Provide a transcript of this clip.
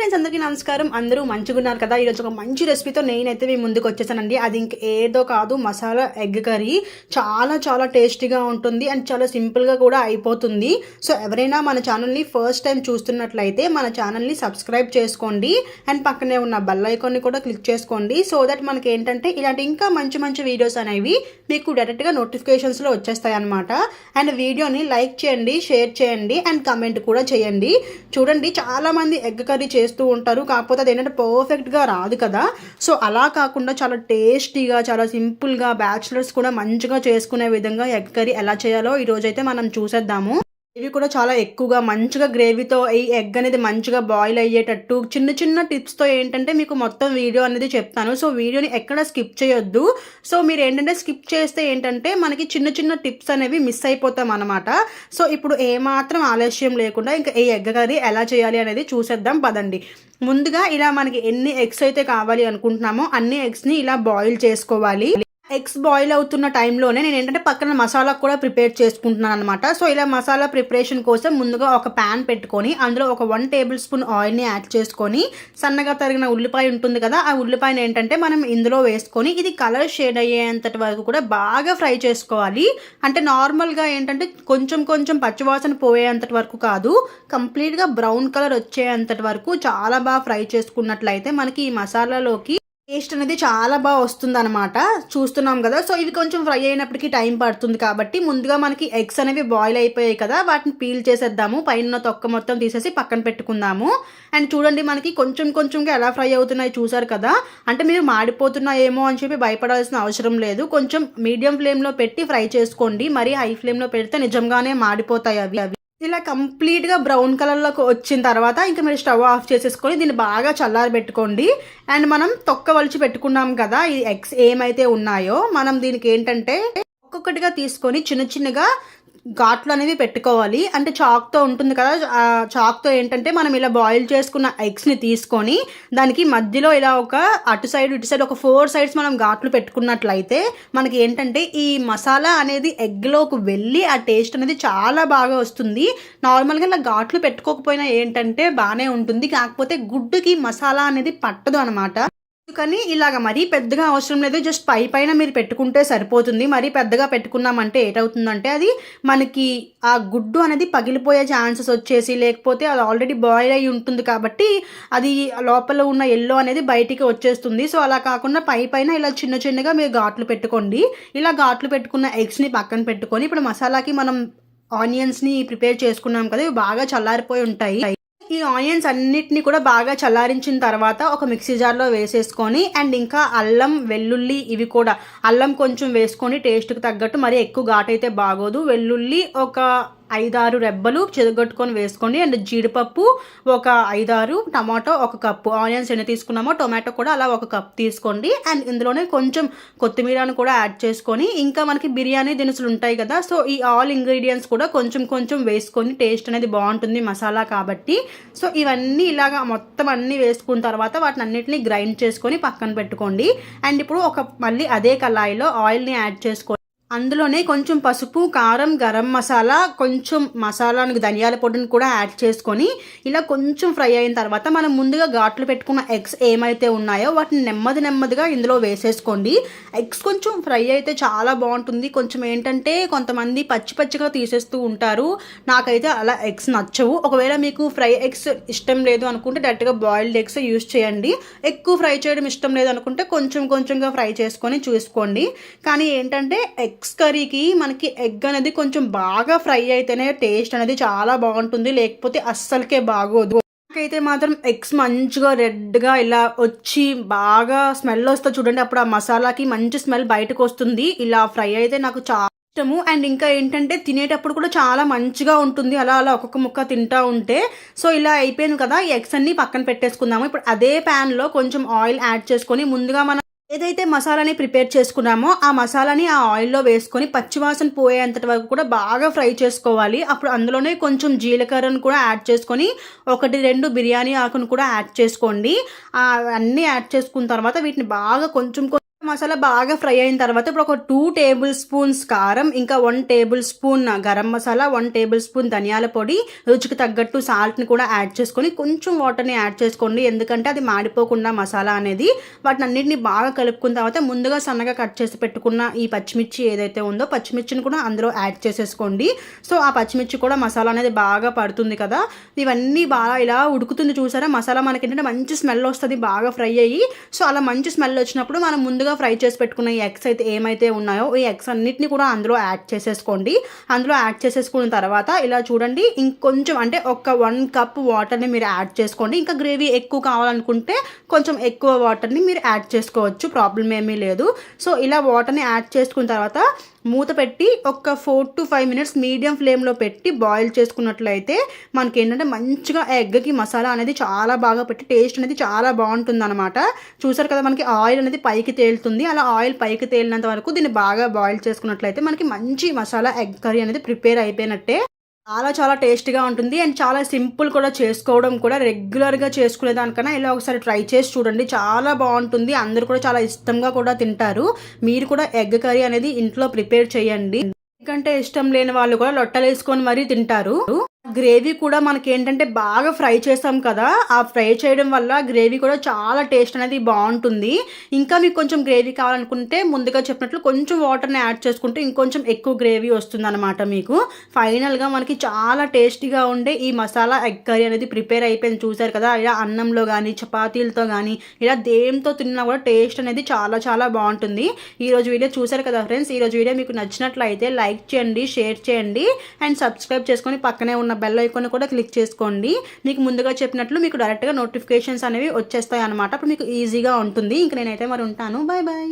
Friends అందరికీ నమస్కారం. అందరూ మంచిగా ఉన్నారు కదా ఈరోజు ఒక మంచి రెసిపీతో నేనైతే మీ ముందుకు వచ్చేసానండి. అది ఇంక ఏదో కాదు మసాలా ఎగ్ కర్రీ. చాలా చాలా టేస్టీగా ఉంటుంది అండ్ చాలా సింపుల్గా కూడా అయిపోతుంది. సో ఎవరైనా మన ఛానల్ని ఫస్ట్ టైం చూస్తున్నట్లయితే మన ఛానల్ని సబ్స్క్రైబ్ చేసుకోండి. అండ్ పక్కనే ఉన్న బెల్ ఐకాన్ని కూడా క్లిక్ చేసుకోండి. సో దట్ మనకి ఏంటంటే ఇలాంటి ఇంకా మంచి మంచి వీడియోస్ అనేవి మీకు డైరెక్ట్గా నోటిఫికేషన్స్లో వచ్చేస్తాయి అనమాట అండ్ వీడియోని లైక్ చేయండి షేర్ చేయండి అండ్ కమెంట్ కూడా చేయండి. చూడండి చాలామంది ఎగ్ కర్రీ చేస్తూ ఉంటారు. కాకపోతే అది ఏంటంటే పర్ఫెక్ట్గా రాదు కదా. సో అలా కాకుండా చాలా టేస్టీగా చాలా సింపుల్గా బ్యాచులర్స్ కూడా మంచిగా చేసుకునే విధంగా ఎగ్ కర్రీ ఎలా చేయాలో ఈరోజైతే మనం చూసేద్దాము. ఇవి కూడా చాలా ఎక్కువగా మంచిగా గ్రేవీతో ఈ ఎగ్ అనేది మంచిగా బాయిల్ అయ్యేటట్టు చిన్న చిన్న టిప్స్తో ఏంటంటే మీకు మొత్తం వీడియో అనేది చెప్తాను. సో వీడియోని ఎక్కడ స్కిప్ చేయొద్దు. సో మీరు ఏంటంటే స్కిప్ చేస్తే ఏంటంటే మనకి చిన్న చిన్న టిప్స్ అనేవి మిస్ అయిపోతాం అనమాట సో ఇప్పుడు ఏమాత్రం ఆలస్యం లేకుండా ఇంకా ఈ ఎగ్ కర్రీ ఎలా చేయాలి అనేది చూసేద్దాం పదండి. ముందుగా ఇలా మనకి ఎన్ని ఎగ్స్ అయితే కావాలి అనుకుంటున్నామో అన్ని ఎగ్స్ని ఇలా బాయిల్ చేసుకోవాలి. ఎగ్స్ బాయిల్ అవుతున్న టైంలోనే నేను ఏంటంటే పక్కన మసాలా కూడా ప్రిపేర్ చేసుకుంటున్నాను అనమాట సో ఇలా మసాలా ప్రిపరేషన్ కోసం ముందుగా ఒక ప్యాన్ పెట్టుకొని అందులో ఒక వన్ టేబుల్ స్పూన్ ఆయిల్ని యాడ్ చేసుకొని సన్నగా తరిగిన ఉల్లిపాయ ఉంటుంది కదా ఆ ఉల్లిపాయను ఏంటంటే మనం ఇందులో వేసుకొని ఇది కలర్ షేడ్ అయ్యేంతటి వరకు కూడా బాగా ఫ్రై చేసుకోవాలి. అంటే నార్మల్గా ఏంటంటే కొంచెం కొంచెం పచ్చివాసన పోయేంతటి వరకు కాదు కంప్లీట్గా బ్రౌన్ కలర్ వచ్చేంతటి వరకు చాలా బాగా ఫ్రై చేసుకున్నట్లయితే మనకి ఈ మసాలాలోకి టేస్ట్ అనేది చాలా బాగా వస్తుంది అనమాట చూస్తున్నాం కదా. సో ఇవి కొంచెం ఫ్రై అయినప్పటికీ టైం పడుతుంది కాబట్టి ముందుగా మనకి ఎగ్స్ అనేవి బాయిల్ అయిపోయాయి కదా. వాటిని పీల్ చేసేద్దాము. పైన తొక్క మొత్తం తీసేసి పక్కన పెట్టుకుందాము. అండ్ చూడండి మనకి కొంచెం కొంచెంగా ఎలా ఫ్రై అవుతున్నాయి చూసారు కదా. అంటే మీరు మాడిపోతున్నాయేమో అని చెప్పి భయపడాల్సిన అవసరం లేదు. కొంచెం మీడియం ఫ్లేమ్లో పెట్టి ఫ్రై చేసుకోండి. మరీ హై ఫ్లేమ్లో పెడితే నిజంగానే మాడిపోతాయి అవి అవి. ఇలా కంప్లీట్గా బ్రౌన్ కలర్లోకి వచ్చిన తర్వాత ఇంకా మీరు స్టవ్ ఆఫ్ చేసేసుకొని దీన్ని బాగా చల్లారి పెట్టుకోండి అండ్ మనం తొక్క వలిచి పెట్టుకున్నాం కదా ఈ ఎగ్స్ ఏమైతే ఉన్నాయో మనం దీనికి ఏంటంటే ఒక్కొక్కటిగా తీసుకొని చిన్న చిన్నగా ఘాట్లు అనేవి పెట్టుకోవాలి. అంటే చాక్తో ఉంటుంది కదా చాక్తో ఏంటంటే మనం ఇలా బాయిల్ చేసుకున్న ఎగ్స్ని తీసుకొని దానికి మధ్యలో ఇలా ఒక అటు సైడ్ ఇటు సైడ్ ఒక ఫోర్ సైడ్స్ మనం ఘాట్లు పెట్టుకున్నట్లయితే మనకి ఏంటంటే ఈ మసాలా అనేది ఎగ్లోకి వెళ్ళి ఆ టేస్ట్ అనేది చాలా బాగా వస్తుంది. నార్మల్గా ఇలా ఘాట్లు పెట్టుకోకపోయినా ఏంటంటే బాగానే ఉంటుంది. కాకపోతే గుడ్డుకి మసాలా అనేది పట్టదు అనమాట కానీ ఇలాగ మరీ పెద్దగా అవసరం లేదు. జస్ట్ పై పైన మీరు పెట్టుకుంటే సరిపోతుంది. మరీ పెద్దగా పెట్టుకున్నామంటే ఏటవుతుందంటే అది మనకి ఆ గుడ్డు అనేది పగిలిపోయే ఛాన్సెస్ వచ్చేసి లేకపోతే అది ఆల్రెడీ బాయిల్ అయి ఉంటుంది కాబట్టి అది లోపల ఉన్న ఎల్లో అనేది బయటికి వచ్చేస్తుంది. సో అలా కాకుండా పై పైన ఇలా చిన్న చిన్నగా మీరు ఘాట్లు పెట్టుకోండి. ఇలా ఘాట్లు పెట్టుకున్న ఎగ్స్ని పక్కన పెట్టుకొని ఇప్పుడు మసాలాకి మనం ఆనియన్స్ని ప్రిపేర్ చేసుకున్నాం కదా ఇవి బాగా చల్లారిపోయి ఉంటాయి. ఈ ఆనియన్స్ అన్నిటిని కూడా బాగా చల్లారించిన తర్వాత ఒక మిక్సీ జార్లో వేసేసుకొని అండ్ ఇంకా అల్లం వెల్లుల్లి ఇవి కూడా. అల్లం కొంచెం వేసుకొని టేస్ట్కి తగ్గట్టు మరి ఎక్కువ ఘాటైతే బాగోదు. వెల్లుల్లి ఒక ఐదారు రెబ్బలు చెదగొట్టుకొని వేసుకోండి. అండ్ జీడిపప్పు ఒక ఐదారు టమాటో ఒక కప్పు ఆనియన్స్ ఎన్ని తీసుకున్నామో టొమాటో కూడా అలా ఒక కప్ తీసుకోండి. అండ్ ఇందులోనే కొంచెం కొత్తిమీరను కూడా యాడ్ చేసుకొని ఇంకా మనకి బిర్యానీ దినుసులు ఉంటాయి కదా సో ఈ ఆల్ ఇంగ్రీడియంట్స్ కూడా కొంచెం కొంచెం వేసుకొని టేస్ట్ అనేది బాగుంటుంది మసాలా కాబట్టి. సో ఇవన్నీ ఇలాగా మొత్తం అన్నీ వేసుకున్న తర్వాత వాటిని అన్నిటిని గ్రైండ్ చేసుకొని పక్కన పెట్టుకోండి. అండ్ ఇప్పుడు ఒక మళ్ళీ అదే కళాయిలో ఆయిల్ని యాడ్ చేసుకోండి అందులోనే కొంచెం పసుపు కారం గరం మసాలా కొంచెం మసాలానికి ధనియాల పొడిని కూడా యాడ్ చేసుకొని ఇలా కొంచెం ఫ్రై అయిన తర్వాత మనం ముందుగా ఘాట్లు పెట్టుకున్న ఎగ్స్ ఏమైతే ఉన్నాయో వాటిని నెమ్మది నెమ్మదిగా ఇందులో వేసేసుకోండి. ఎగ్స్ కొంచెం ఫ్రై అయితే చాలా బాగుంటుంది. కొంచెం ఏంటంటే కొంతమంది పచ్చి పచ్చిగా తీసేస్తూ ఉంటారు. నాకైతే అలా ఎగ్స్ నచ్చవు. ఒకవేళ మీకు ఫ్రై ఎగ్స్ ఇష్టం లేదు అనుకుంటే డైరెక్ట్గా బాయిల్డ్ ఎగ్స్ యూస్ చేయండి. ఎక్కువ ఫ్రై చేయడం ఇష్టం లేదు అనుకుంటే కొంచెం కొంచెంగా ఫ్రై చేసుకొని చూసుకోండి. కానీ ఏంటంటే ఎగ్ ఎగ్స్ కర్రీకి మనకి ఎగ్ అనేది కొంచెం బాగా ఫ్రై అయితేనే టేస్ట్ అనేది చాలా బాగుంటుంది. లేకపోతే అస్సలకే బాగోదు. నాకైతే మాత్రం ఎగ్స్ మంచిగా రెడ్గా ఇలా వచ్చి బాగా స్మెల్ వస్తే చూడండి. అప్పుడు ఆ మసాలాకి మంచి స్మెల్ బయటకు వస్తుంది. ఇలా ఫ్రై అయితే నాకు చాలా ఇష్టము. అండ్ ఇంకా ఏంటంటే తినేటప్పుడు కూడా చాలా మంచిగా ఉంటుంది. అలా అలా ఒక్కొక్క ముక్క తింటా ఉంటే. సో ఇలా అయిపోయింది కదా. ఈ ఎగ్స్ అన్ని పక్కన పెట్టేసుకుందాము. ఇప్పుడు అదే ప్యాన్లో కొంచెం ఆయిల్ యాడ్ చేసుకొని ముందుగా మనం ఏదైతే మసాలాని ప్రిపేర్ చేసుకున్నామో ఆ మసాలాని ఆ ఆయిల్లో వేసుకొని పచ్చివాసన పోయేంతటి వరకు కూడా బాగా ఫ్రై చేసుకోవాలి. అప్పుడు అందులోనే కొంచెం జీలకర్రను కూడా యాడ్ చేసుకొని ఒకటి రెండు బిర్యానీ ఆకును కూడా యాడ్ చేసుకోండి. అన్నీ యాడ్ చేసుకున్న తర్వాత వీటిని బాగా కొంచెం మసాలా బాగా ఫ్రై అయిన తర్వాత ఇప్పుడు ఒక టూ టేబుల్ స్పూన్స్ కారం ఇంకా one tablespoon garam masala one tablespoon ధనియాల పొడి రుచికి తగ్గట్టు సాల్ట్ని కూడా యాడ్ చేసుకొని కొంచెం వాటర్ని యాడ్ చేసుకోండి. ఎందుకంటే అది మాడిపోకుండా మసాలా అనేది వాటిని అన్నింటిని బాగా కలుపుకున్న తర్వాత ముందుగా సన్నగా కట్ చేసి పెట్టుకున్న ఈ పచ్చిమిర్చి ఏదైతే ఉందో పచ్చిమిర్చిని కూడా అందులో యాడ్ చేసేసుకోండి. సో ఆ పచ్చిమిర్చి కూడా మసాలా అనేది బాగా పడుతుంది కదా. ఇవన్నీ బాగా ఇలా ఉడుకుతుంది చూసారా? మసాలా మనకి ఏంటంటే మంచి స్మెల్ వస్తుంది బాగా ఫ్రై అయ్యి. సో అలా మంచి స్మెల్ వచ్చినప్పుడు మనం ముందుగా ఫ్రై చేసి పెట్టుకున్న ఈ ఎగ్స్ అయితే ఏమైతే ఉన్నాయో ఈ ఎగ్స్ అన్నిటిని కూడా అందులో యాడ్ చేసేసుకోండి. అందులో యాడ్ చేసేసుకున్న తర్వాత ఇలా చూడండి ఇంకొంచెం అంటే ఒక వన్ కప్ వాటర్ని మీరు యాడ్ చేసుకోండి. ఇంకా గ్రేవీ ఎక్కువ కావాలనుకుంటే కొంచెం ఎక్కువ వాటర్ని మీరు యాడ్ చేసుకోవచ్చు ప్రాబ్లం ఏమీ లేదు. సో ఇలా వాటర్ని యాడ్ చేసుకున్న తర్వాత మూత పెట్టి ఒక four to five minutes medium ఫ్లేమ్లో పెట్టి బాయిల్ చేసుకున్నట్లయితే మనకి ఏంటంటే మంచిగా ఎగ్కి మసాలా అనేది చాలా బాగా పెట్టి టేస్ట్ అనేది చాలా బాగుంటుంది అనమాట చూసారు కదా మనకి ఆయిల్ అనేది పైకి తేలుతుంది. అలా ఆయిల్ పైకి తేలినంత వరకు దీన్ని బాగా బాయిల్ చేసుకున్నట్లయితే మనకి మంచి మసాలా ఎగ్ కర్రీ అనేది ప్రిపేర్ అయిపోయినట్టే. చాలా చాలా టేస్ట్గా ఉంటుంది. అండ్ చాలా సింపుల్ కూడా చేసుకోవడం కూడా రెగ్యులర్గా చేసుకునే దానికన్నా ఇలా ఒకసారి ట్రై చేసి చూడండి. చాలా బాగుంటుంది. అందరూ కూడా చాలా ఇష్టంగా కూడా తింటారు. మీరు కూడా ఎగ్ కర్రీ అనేది ఇంట్లో ప్రిపేర్ చేయండి. ఎందుకంటే ఇష్టం లేని వాళ్ళు కూడా లొట్టలు వేసుకొని మరీ తింటారు. గ్రేవీ కూడా మనకి ఏంటంటే బాగా ఫ్రై చేస్తాం కదా ఆ ఫ్రై చేయడం వల్ల గ్రేవీ కూడా చాలా టేస్ట్ అనేది బాగుంటుంది. ఇంకా మీకు కొంచెం గ్రేవీ కావాలనుకుంటే ముందుగా చెప్పినట్లు కొంచెం వాటర్ని యాడ్ చేసుకుంటే ఇంకొంచెం ఎక్కువ గ్రేవీ వస్తుంది అనమాట మీకు. ఫైనల్గా మనకి చాలా టేస్టీగా ఉండే ఈ మసాలా ఎగ్ కర్రీ అనేది ప్రిపేర్ అయిపోయింది చూసారు కదా. ఇలా అన్నంలో కానీ చపాతీలతో కానీ ఇలా దేంతో తిన్నా కూడా టేస్ట్ అనేది చాలా చాలా బాగుంటుంది. ఈరోజు వీడియో చూసారు కదా ఫ్రెండ్స్ ఈరోజు వీడియో మీకు నచ్చినట్లయితే లైక్ చేయండి షేర్ చేయండి అండ్ సబ్స్క్రైబ్ చేసుకొని పక్కనే ఉన్న బెల్ ఐకాన్ కూడా క్లిక్ చేసుకోండి. మీకు ముందుగా చెప్పినట్లు మీకు డైరెక్ట్గా నోటిఫికేషన్స్ అనేవి వచ్చేస్తాయి అనమాట అప్పుడు మీకు ఈజీగా ఉంటుంది. ఇంక నేనైతే మరి ఉంటాను. Bye bye